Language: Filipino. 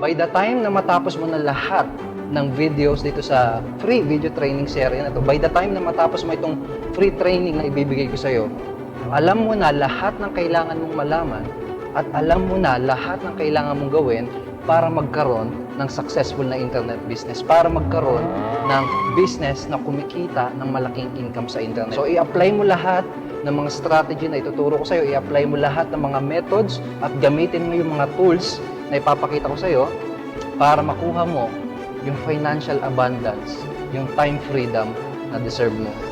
by the time na matapos mo na lahat ng videos dito sa free video training series na to, by the time na matapos mo itong free training na ibibigay ko sa'yo, alam mo na lahat ng kailangan mong malaman at alam mo na lahat ng kailangan mong gawin para magkaroon ng successful na internet business, para magkaroon ng business na kumikita ng malaking income sa internet. So, i-apply mo lahat ng mga strategy na ituturo ko sa'yo, i-apply mo lahat ng mga methods at gamitin mo yung mga tools na ipapakita ko sa'yo para makuha mo yung financial abundance, yung time freedom na deserve mo.